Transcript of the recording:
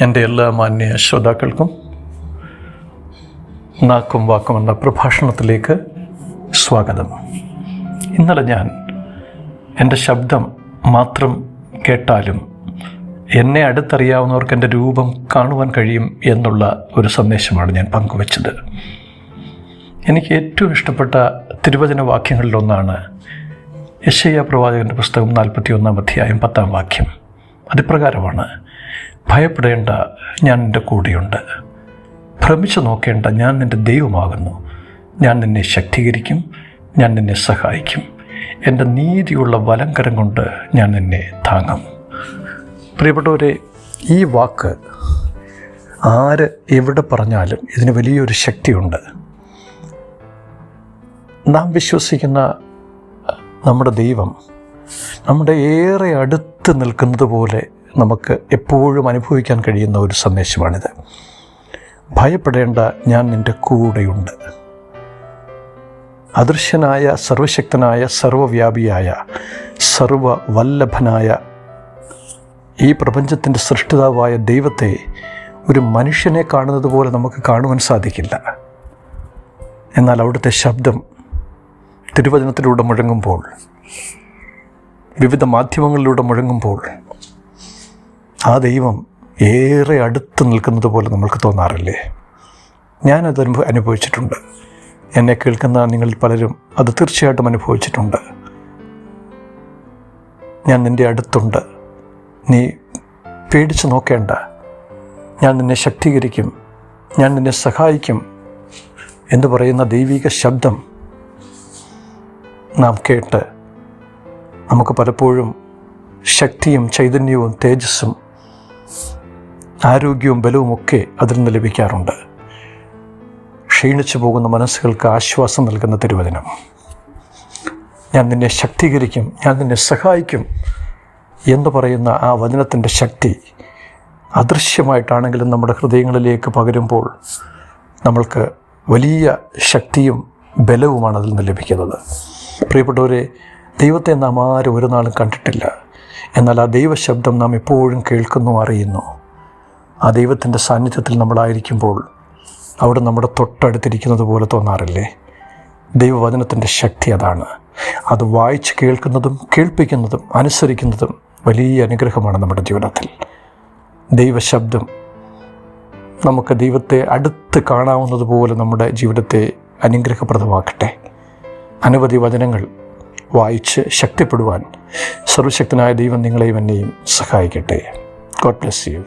എന്റെ എല്ലാ മാന്യ ശ്രോതാക്കൾക്കും നാക്കും വാക്കും എന്ന പ്രഭാഷണത്തിലേക്ക് സ്വാഗതം. ഇന്നലെ ഞാൻ എന്റെ ശബ്ദം മാത്രം കേട്ടാലും എന്നെ അടുത്തറിയാവുന്നവർക്ക് എന്റെ രൂപം കാണുവാൻ കഴിയും എന്നുള്ള ഒരു സന്ദേശമാണ് ഞാൻ പങ്കുവച്ചത്. എനിക്ക് ഏറ്റവും ഇഷ്ടപ്പെട്ട തിരുവചന വാക്യങ്ങളിലൊന്നാണ് യശയ്യ പ്രവാചകന്റെ പുസ്തകം നാൽപ്പത്തി ഒന്നാം അധ്യായം പത്താം വാക്യം. അതിപ്രകാരമാണ് ഭയപ്പെടേണ്ട ഞാൻ നിന്റെ കൂടെയുണ്ട്. ഭ്രമിച്ചു നോക്കേണ്ട ഞാൻ നിന്റെ ദൈവമാകുന്നു. ഞാൻ നിന്നെ ശക്തീകരിക്കും ഞാൻ നിന്നെ സഹായിക്കും. എന്റെ നീതിയുള്ള വലങ്കരം കൊണ്ട് ഞാൻ നിന്നെ താങ്ങും. പ്രിയപ്പെട്ടവരെ ഈ വാക്ക് ആര് എവിടെ പറഞ്ഞാലും ഇതിന് വലിയൊരു ശക്തിയുണ്ട്. നാം വിശ്വസിക്കുന്ന നമ്മുടെ ദൈവം നമ്മുടെ ഏറെ അടുത്ത് നിൽക്കുന്നത് പോലെ നമുക്ക് എപ്പോഴും അനുഭവിക്കാൻ കഴിയുന്ന ഒരു സന്ദേശമാണിത്. ഭയപ്പെടേണ്ട ഞാൻ നിന്റെ കൂടെയുണ്ട്. അദൃശ്യനായ സർവശക്തനായ സർവവ്യാപിയായ സർവവല്ലഭനായ ഈ പ്രപഞ്ചത്തിന്റെ സൃഷ്ടിതാവായ ദൈവത്തെ ഒരു മനുഷ്യനെ കാണുന്നത് പോലെ നമുക്ക് കാണുവാൻ സാധിക്കില്ല. എന്നാൽ അവിടുത്തെ ശബ്ദം തിരുവചനത്തിലൂടെ മുഴങ്ങുമ്പോൾ വിവിധ മാധ്യമങ്ങളിലൂടെ മുഴങ്ങുമ്പോൾ ആ ദൈവം ഏറെ അടുത്ത് നിൽക്കുന്നത് പോലെ നമ്മൾക്ക് തോന്നാറില്ലേ? ഞാനത് അനുഭവ അനുഭവിച്ചിട്ടുണ്ട്. എന്നെ കേൾക്കുന്ന നിങ്ങളിൽ പലരും അത് തീർച്ചയായിട്ടും അനുഭവിച്ചിട്ടുണ്ട്. ഞാൻ നിന്റെ അടുത്തുണ്ട്. നീ പേടിച്ച് നോക്കേണ്ട. ഞാൻ നിന്നെ ശക്തീകരിക്കും. ഞാൻ നിന്നെ സഹായിക്കും എന്ന് പറയുന്ന ദൈവിക ശബ്ദം നാം കേട്ട് നമുക്ക് പലപ്പോഴും ശക്തിയും ചൈതന്യവും തേജസ്സും ആരോഗ്യവും ബലവും ഒക്കെ അതിൽ നിന്ന് ലഭിക്കാറുണ്ട്. ക്ഷീണിച്ചു പോകുന്ന മനസ്സുകൾക്ക് ആശ്വാസം നൽകുന്ന തിരുവചനം. ഞാൻ നിന്നെ ശക്തീകരിക്കും ഞാൻ നിന്നെ സഹായിക്കും എന്ന് പറയുന്ന ആ വചനത്തിന്റെ ശക്തി അദൃശ്യമായിട്ടാണെങ്കിലും നമ്മുടെ ഹൃദയങ്ങളിലേക്ക് പകരുമ്പോൾ നമ്മൾക്ക് വലിയ ശക്തിയും ബലവുമാണ് അതിൽ നിന്ന് ലഭിക്കുന്നത്. പ്രിയപ്പെട്ടവരെ ദൈവത്തെ നാം ആരും ഒരു നാളും കണ്ടിട്ടില്ല. എന്നാൽ ആ ദൈവശബ്ദം നാം എപ്പോഴും കേൾക്കുന്നു അറിയുന്നു. ആ ദൈവത്തിന്റെ സാന്നിധ്യത്തിൽ നമ്മളായിരിക്കുമ്പോൾ അവിടെ നമ്മുടെ തൊട്ടടുത്തിരിക്കുന്നത് പോലെ തോന്നാറില്ലേ? ദൈവവചനത്തിന്റെ ശക്തി അതാണ്. അത് വായിച്ച് കേൾക്കുന്നതും കേൾപ്പിക്കുന്നതും അനുസരിക്കുന്നതും വലിയ അനുഗ്രഹമാണ് നമ്മുടെ ജീവിതത്തിൽ. ദൈവശബ്ദം നമുക്ക് ദൈവത്തെ അടുത്ത് കാണാവുന്നതുപോലെ നമ്മുടെ ജീവിതത്തെ അനുഗ്രഹപ്രദമാക്കട്ടെ. അനവധി വചനങ്ങൾ വായിച്ച് ശക്തിപ്പെടുവാൻ സർവശക്തനായ ദൈവം നിങ്ങളെയും എന്നെയും സഹായിക്കട്ടെ. God bless you